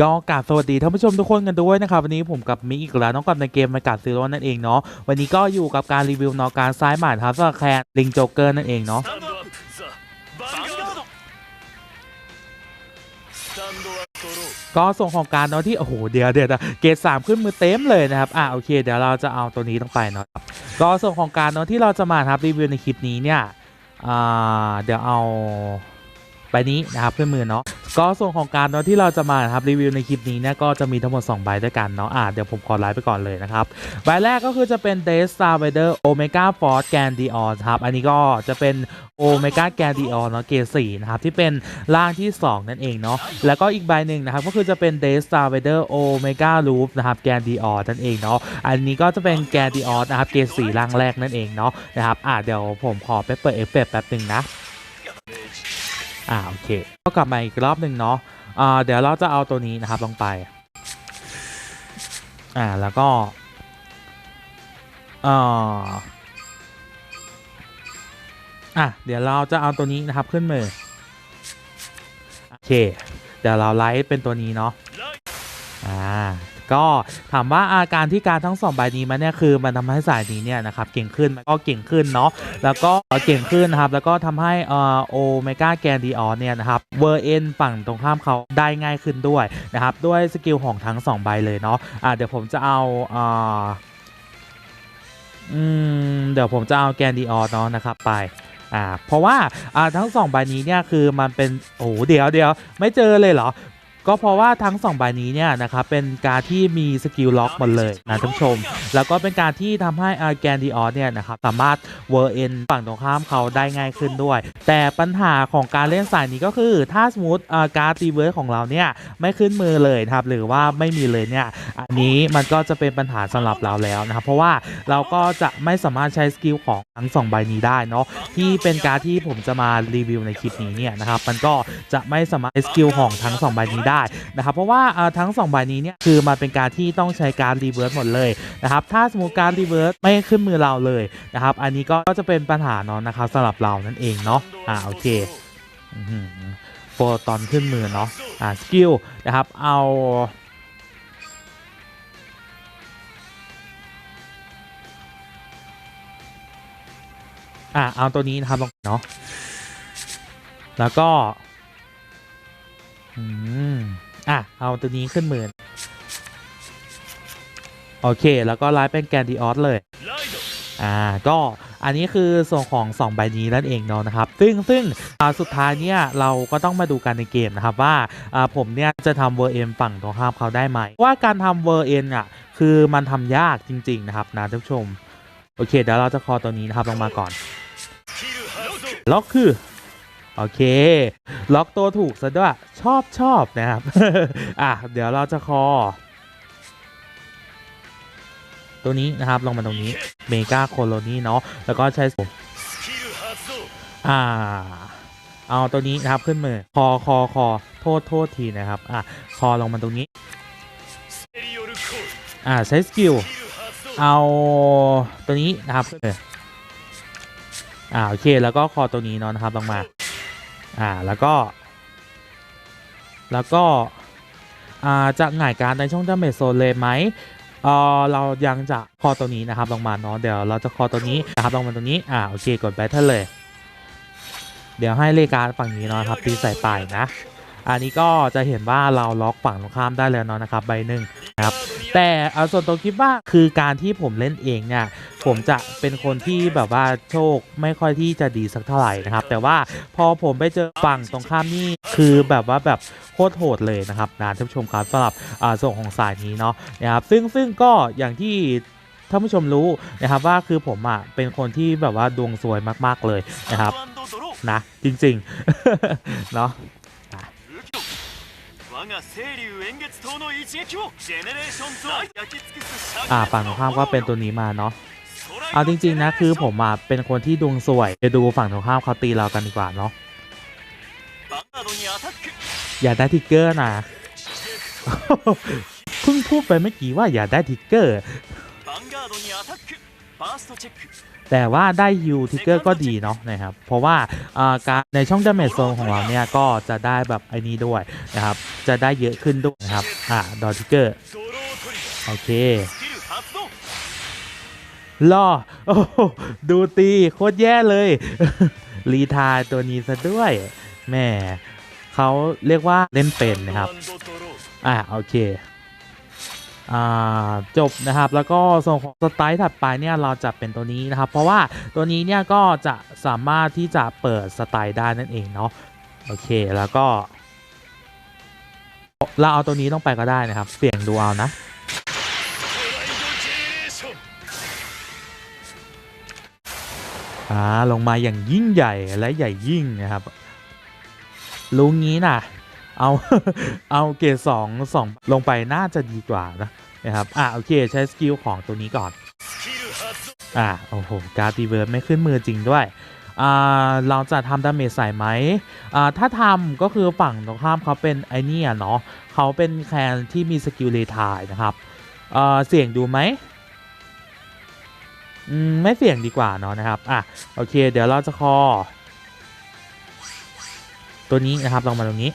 ก็กาบสวัสดีท่านผู้ชมทุกคนกันด้วยนะครับวันนี้ผมกับมิอีกแล้วน้องกับในเกมมากาดซีโร่นั่นเองเนาะวันนี้ก็อยู่กับการรีวิวนอการซ้ายหมานทัสแคร์ลิงโจเกอร์นั่นเองเนาะก็ส่งของการเนาะที่โอ้โหเดี๋ยวเดี๋ยวเกตสามขึ้นมือเต็มเลยนะครับอ่าโอเค เดี๋ยวเราจะเอาตัวนี้ต้องไปเนาะก็ส่งของการเนาะที่เราจะมาครับรีวิวในคลิปนี้เนี่ยอ่าเดี๋ยวเอาไปนี้นะครับขึ้นมือเนาะ ก็ส่วนของการเนาะที่เราจะมาครับรีวิวในคลิปนี้เนี่ยก็จะมีทั้งหมด 2 ใบด้วยกันเนาะอะเดี๋ยวผมขอไลฟ์ไปก่อนเลยนะครับ ใบแรกก็คือจะเป็น d e s t a r v a d e r Omega Force g a n d i o n ครับ อันนี้ก็จะเป็น Omega g a n d i o n เนาะเกรด4นะครับ ที่เป็นร่างที่ 2 นั่นเองเนาะแล้วก็อีกใบหนึ่งนะครับ ก็คือจะเป็น d e s t a r v a d e r Omega Loop นะครับ g a n d i o n นั่นเองเนาะอันนี้ก็จะเป็น g a n d i o n นะครับเกรด4ร่างแรกนั่นเองเนาะนะครับอะเดี๋ยวผมขอไปเปิดเอฟเฟกต์แป๊บหนึ่งนะ อ่าโอเค ก็กลับมาอีกรอบหนึ่งเนาะอ่าเดี๋ยวเราจะเอาตัวนี้นะครับลงไปอ่าแล้วก็อ่าอะเดี๋ยวเราจะเอาตัวนี้นะครับขึ้นมือโอเค เดี๋ยวเราไลท์เป็นตัวนี้เนาะอ่า ก็ถามว่าอาการที่การทั้งสองใบนี้มันเนี่ยคือมันทำให้สายนี้เนี่ยนะครับเก่งขึ้นมันก็เก่งขึ้นเนาะแล้วก็เก่งขึ้นนะครับแล้วก็ทำให้เอ่อโอเมก้าแกนดีออเนี่ยนะครับเวอร์เอ็นฝั่งตรงข้ามเขาได้ง่ายขึ้นด้วยนะครับด้วยสกิลของทั้งสองใบเลยเนาะอ่าเดี๋ยวผมจะเอาอ่าอืมเดี๋ยวผมจะเอาแกนดีออเนาะนะครับไปอ่าเพราะว่าอ่าทั้งสองใบนี้เนี่ยคือมันเป็นโอ้เดี๋ยวเดี๋ยวไม่เจอเลยเหรอ ก็เพราะว่าทั้งสองใบนี้เนี่ยนะครับเป็นการที่มีสกิลล็อกหมดเลยนะท่านผู้ชม แล้วก็เป็นการที่ทำให้อาร์แกนดีออสเนี่ยนะครับสามารถเวอร์เอ็นฝั่งตรงข้ามเขาได้ง่ายขึ้นด้วย แต่ปัญหาของการเล่นสายนี้ก็คือ ถ้าสมมติอ่าการตีเวิร์สของเราเนี่ยไม่ขึ้นมือเลยนะครับหรือว่าไม่มีเลยเนี่ยอันนี้มันก็จะเป็นปัญหาสำหรับเราแล้วนะครับเพราะว่าเราก็จะไม่สามารถใช้สกิลของทั้งสองใบนี้ได้เนาะที่เป็นการที่ผมจะมารีวิวในคลิปนี้เนี่ยนะครับมันก็จะไม่สามารถใช้สกิลของทั้งสองใบนี้ได้นะครับเพราะว่าทั้ง2ใบนี้เนี่ยคือมันเป็นการที่ต้องใช้การรีเวิร์สหมดเลยนะครับถ้าสมมติการรีเวิร์สไม่ขึ้นมือเราเลยนะครับอันนี้ก็จะเป็นปัญหาเนาะนะครับสำหรับเรานั่นเองเนาะอ่าโอเคโปรตอนขึ้นมือเนาะอ่าสกิลนะครับเอาอ่าเอาตัวนี้นะครับลงเนาะแล้วก็ อืมอะ เอาตัวนี้ขึ้นหมื่นโอเค แล้วก็ไลฟ์เป็นแกนดีออสเลย อ่า ก็อันนี้คือส่วนของ 2 ใบนี้นั่นเองเนาะนะครับ ซึ่งซึ่งอ่าสุดท้ายเนี่ยเราก็ต้องมาดูกันในเกมนะครับว่าอ่าผมเนี่ยจะทำเวอร์เอ็นฝั่งตรงข้ามเขาได้ไหม ว่าการทำเวอร์เอ็นอะคือมันทำยากจริง ๆ นะครับนะท่านผู้ชม โอเค เดี๋ยวเราจะคอตัวนี้นะครับลงมาก่อน ล็อกคือ โอเค ล็อกตัวถูกซะด้วย ชอบชอบนะครับ อะ เดี๋ยวเราจะคอ ตัวนี้นะครับ ลงมาตรงนี้ เมกาโคโลนีเนาะ แล้วก็ใช้อ่า เอาตัวนี้นะครับขึ้นมือ คอคอคอ โทษโทษทีนะครับ อะ คอลงมาตรงนี้ อ่า ใช้สกิล เอาตัวนี้นะครับขึ้นมืออ่าโอเคแล้วก็คอตัวนี้เนาะนะครับลงมา อ่าแล้วก็ แล้วก็อ่าจะหง่ายการในช่องดาเมจโซนเลยไหมเออเรายังจะคอตัวนี้นะครับลงมาเนาะเดี๋ยวเราจะคอตัวนี้นะครับลงมาตรงนี้อ่าโอเคกดแบทเทิลเลย เดี๋ยวให้เลการฝั่งนี้เนาะครับตีใส่ไปนะ อันนี้ก็จะเห็นว่าเราล็อกฝั่งตรงข้ามได้แล้วเนาะนะครับใบหนึ่งนะครับ แต่เอาส่วนตัวคิดว่าคือการที่ผมเล่นเองเนี่ยผมจะเป็นคนที่แบบว่าโชคไม่ค่อยที่จะดีสักเท่าไหร่นะครับ แต่ว่าพอผมไปเจอฝั่งตรงข้ามนี่คือแบบว่าแบบโคตรโหดเลยนะครับนะท่านผู้ชมครับสำหรับอ่าส่วนของสายนี้เนาะนะครับซึ่งซึ่งก็อย่างที่ท่านผู้ชมรู้นะครับว่าคือผมอะเป็นคนที่แบบว่าดวงสวยมากๆเลยนะครับนะจริงๆเนาะ 我が清流円月島の一撃をジェネレーションズを焼き尽くす灼熱 อ่าฝั่งตรงข้ามก็เป็นตัวนี้มาเนาะ ストライド เอาจริงๆนะคือผมอ่ะเป็นคนที่ดวงสวยไปดูฝั่งตรงข้ามเขาตีเรากันดีกว่าเนาะ ヴァンガードにアタック อย่าได้ทิกเกอร์นะ เพิ่งพูดไปเมื่อกี้ว่าอย่าได้ทิกเกอร์ แต่ว่าได้ฮิวทิกเกอร์ก็ดีเนาะนะครับ เพราะว่าการในช่องดาเมจโซนของเราเนี่ยก็จะได้แบบไอ้นี้ด้วยนะครับ จะได้เยอะขึ้นด้วยนะครับ อ่าดอทิกเกอร์ โอเคล่อโอ้ดูตีโคตรแย่เลย รีทายตัวนี้ซะด้วยแม่เขาเรียกว่าเล่นเป็นนะครับ อ่าโอเค จบนะครับ แล้วก็ส่วนของสไตล์ถัดไปเนี่ยเราจะเป็นตัวนี้นะครับ เพราะว่าตัวนี้เนี่ยก็จะสามารถที่จะเปิดสไตล์ได้นั่นเองเนาะโอเคแล้วก็ เราเอาตัวนี้ต้องไปก็ได้นะครับ เสี่ยงดูเอานะอ่าลงมาอย่างยิ่งใหญ่และใหญ่ยิ่งนะครับลุงนี้นะ่ะ เอาเอาเกรดสองสองลงไปน่าจะดีกว่านะนะครับอะโอเคใช้สกิลของตัวนี้ก่อนอะโอ้โหการตีเวิร์ดไม่ขึ้นมือจริงด้วยอ่าเราจะทำดาเมจใส่ไหมอ่าถ้าทำก็คือฝั่งตรงข้ามเขาเป็นไอเนี่ยเนาะเขาเป็นแคนที่มีสกิลเลทายนะครับอ่าเสี่ยงดูไหมอืมไม่เสี่ยงดีกว่าเนาะนะครับอะโอเค เดี๋ยวเราจะคอตัวนี้นะครับลงมาตรงนี้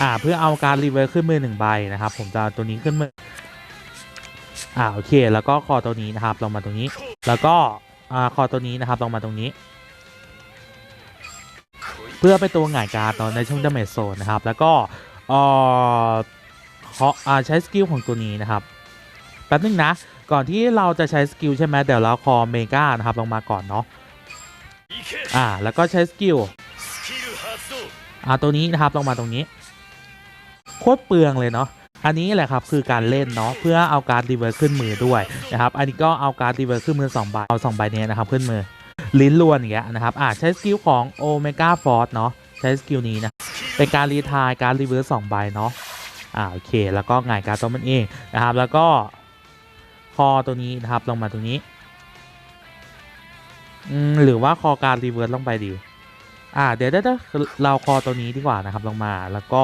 อ่าเพื่อเอาการรีเวิร์ขึ้นมือหนึ่งใบนะครับ ผมจะตัวนี้ขึ้นมืออ่าโอเค แล้วก็คอตัวนี้นะครับลงมาตรงนี้ แล้วก็อ่าคอตัวนี้นะครับลงมาตรงนี้ เพื่อไปตัวหงายการตอนในช่วงดาเมจโซนนะครับ แล้วก็อ่อขออ่าใช้สกิลของตัวนี้นะครับแป๊บนึงนะ ก่อนที่เราจะใช้สกิลใช่ไหมเดี๋ยวเราคอเมกานะครับลงมาก่อนเนาะอ่าแล้วก็ใช้สกิลอ่าตัวนี้นะครับลงมาตรงนี้ โคตรเปลืองเลยเนาะอันนี้แหละครับคือการเล่นเนาะเพื่อเอาการดีเวอร์ขึ้นมือด้วยนะครับอันนี้ก็เอาการดีเวอร์ขึ้นมือ2ใบเอา2ใบเนี้ยนะครับขึ้นมือลิ้นลวนอย่างเงี้ยนะครับอ่าใช้สกิลของโอเมก้าฟอร์สเนาะใช้สกิลนี้นะเป็นการรีทายการรีเวิร์สสองใบเนาะอ่าโอเค แล้วก็หงายการตัวมันเองนะครับแล้วก็คอตัวนี้นะครับลงมาตรงนี้อืมหรือว่าคอการรีเวิร์สลงไปดีอ่าเดี๋ยวเดี๋ยวเราคอตัวนี้ดีกว่านะครับลงมาแล้วก็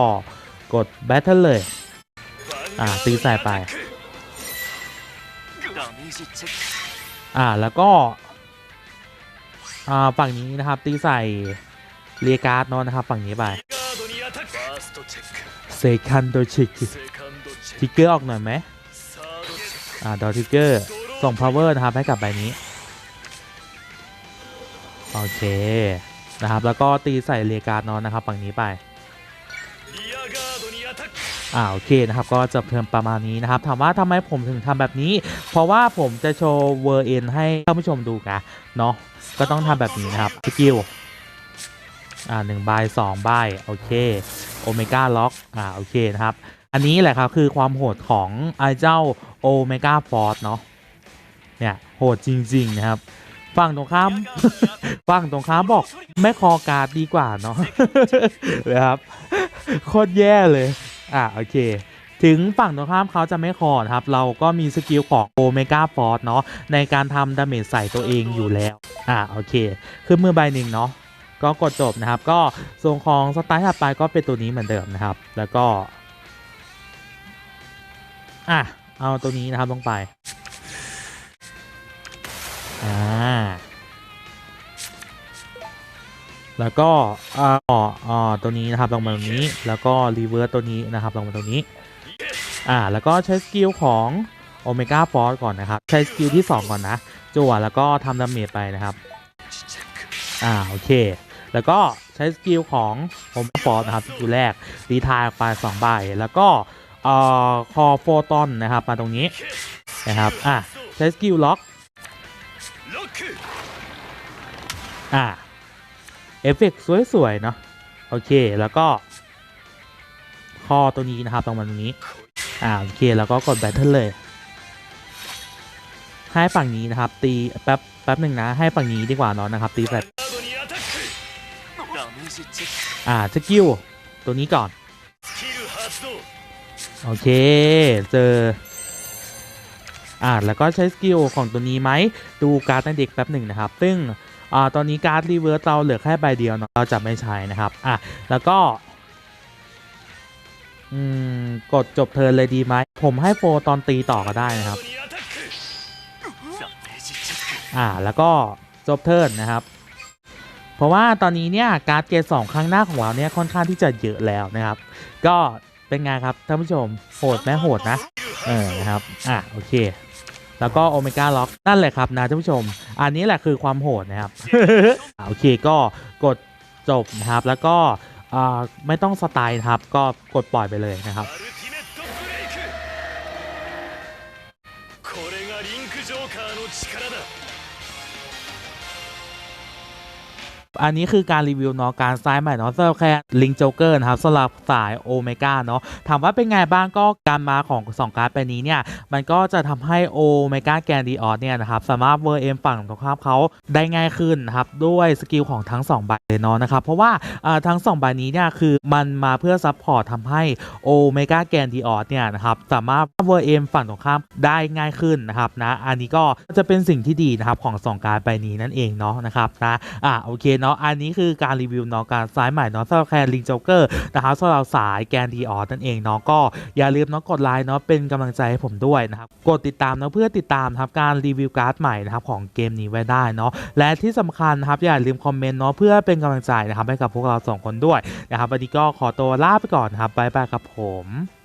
กดบทเทิลเลย อ่าตีใส่ไป อ่าแล้วก็ อ่าฝั่งนี้นะครับ ตีใส่เรียการ์ดเนาะนะครับ ฝั่งนี้ไปเซคันโดชิกทิกเกอร์ออกหน่อยไหมอ่าดอทิกเกอร์ส่งพาวเวอร์นะครับ ให้กับใบนี้ โอเคนะครับ แล้วก็ตีใส่เรียการ์ดเนาะนะครับ ฝั่งนี้ไป อ่าโอเคนะครับก็จะเพิ่มประมาณนี้นะครับถามว่าทำไมผมถึงทำแบบนี้ เพราะว่าผมจะโชว์เวอร์เอ็นให้ท่านผู้ชมดูนะเนาะก็ต้องทำแบบนี้นะครับสกิลอ่าหนึ่งใบสองใบโอเคโอเมก้าล็อกอ่าโอเคนะครับอันนี้แหละครับคือความโหดของไอเจ้าโอเมก้าฟอร์สเนาะเนี่ยโหดจริง ๆ นะครับฝั่งตรงข้ามฝั่งตรงข้ามบอกไม่คอการ์ดดีกว่าเนาะนะครับโคตรแย่เลย อะโอเค ถึงฝั่งตรงข้ามเขาจะไม่คอนะครับ เราก็มีสกิลของโอเมก้าฟอร์เนาะในการทำดาเมจใส่ตัวเองอยู่แล้ว อะโอเค ขึ้นมือใบหนึ่งเนาะก็กดจบนะครับ ก็ส่วนของสไตล์ถัดไปก็เป็นตัวนี้เหมือนเดิมนะครับ แล้วก็ อะเอาตัวนี้นะครับลงไป อ่า แล้วก็อ่าอ่าตัวนี้นะครับลงมาตรงนี้ แล้วก็รีเวิร์สตัวนี้นะครับลงมาตรงนี้ อ่า แล้วก็ใช้สกิลของโอเมก้าฟอสก่อนนะครับ ใช้สกิลที่ 2 ก่อนนะจั่วแล้วก็ทำดาเมจไปนะครับ อ่า โอเค แล้วก็ใช้สกิลของโอเมก้าฟอสนะครับสกิลแรกรีทายไป2ใบ แล้วก็อ่อคอโฟตอนนะครับ มาตรงนี้นะครับ อ่าใช้สกิลล็อก อ่า เอฟเฟกสวยๆเนาะโอเคแล้วก็ข้อตัวนี้นะครับตรงมันตรงนี้อ่าโอเคแล้วก็กดแบตเทิลเลย ให้ฝั่งนี้นะครับ ตีแป๊บแป๊บหนึ่งนะ ให้ฝั่งนี้ดีกว่าน้องนะครับ ตีแบบอ่าสกิลตัวนี้ก่อน โอเค เจอ อ่าแล้วก็ใช้สกิลของตัวนี้ไหมดูการ์ดเด็กแป๊บหนึ่งนะครับ ซึ่ง อตอนนี้การ์ดรีเวิร์สเราเหลือแค่ใบเดียวเนาะเราจะไม่ใช้นะครับอะแล้วก็อืมกดจบเธอเลยดีไหมผมให้โฟตอนตีต่อก็ได้นะครับอ่าแล้วก็จบเทิร์นนะครับ เพราะว่าตอนนี้เนี่ยการ์ดเกตสองข้างหน้าของเราเนี่ยค่อนข้างที่จะเยอะแล้วนะครับ ก็เป็นไงครับท่านผู้ชมโหดแม่โหดนะเออนะครับอะโอเค แล้วก็โอเมก้าล็อกนั่นแหละครับนะท่านผู้ชม อันนี้แหละคือความโหดนะครับ โอเคก็กดจบนะครับ แล้วก็ไม่ต้องสไตล์นะครับ ก็กดปล่อยไปเลยนะครับ อันนี้คือการรีวิวเนาะการซ้ายใหม่เนาะสำหรับแค่ลิงโจเกอร์นะครับสำหรับสายโอเมก้าเนาะถามว่าเป็นไงบ้างก็การมาของ 2 การ์ดไปนี้เนี่ย มันก็จะทำให้โอเมก้าแกนดีออสเนี่ยนะครับ สามารถเวอร์เอ็มฝั่งตรงข้ามเขาได้ง่ายขึ้นนะครับ ด้วยสกิลของทั้ง 2 ใบเลยเนาะนะครับ เพราะว่าอ่าทั้ง 2 ใบนี้เนี่ย คือมันมาเพื่อซัพพอร์ตทำให้โอเมก้าแกนดีออสเนี่ยนะครับ สามารถเวอร์เอ็มฝั่งตรงข้ามได้ง่ายขึ้นนะครับนะอันนี้ก็จะเป็นสิ่งที่ดีนะครับของสองการ์ดใบนี้นั่นเองเนาะนะครับนะอะโอเคเนาะอันนี้คือการรีวิวเนาะการซ้ายใหม่เนาะสำหรับแคนลิงโจเกอร์นะครับสำหรับสายแกนดีออนั่นเองเนาะก็อย่าลืมเนาะกดไลค์เนาะเป็นกำลังใจให้ผมด้วยนะครับกดติดตามเนาะเพื่อติดตามครับการรีวิวการ์ดใหม่นะครับของเกมนี้ไว้ได้เนาะและที่สำคัญนะครับอย่าลืมคอมเมนต์เนาะเพื่อเป็นกำลังใจนะครับให้กับพวกเราสองคนด้วยนะครับวันนี้ก็ขอตัวลาไปก่อนครับบ๊ายบายครับผม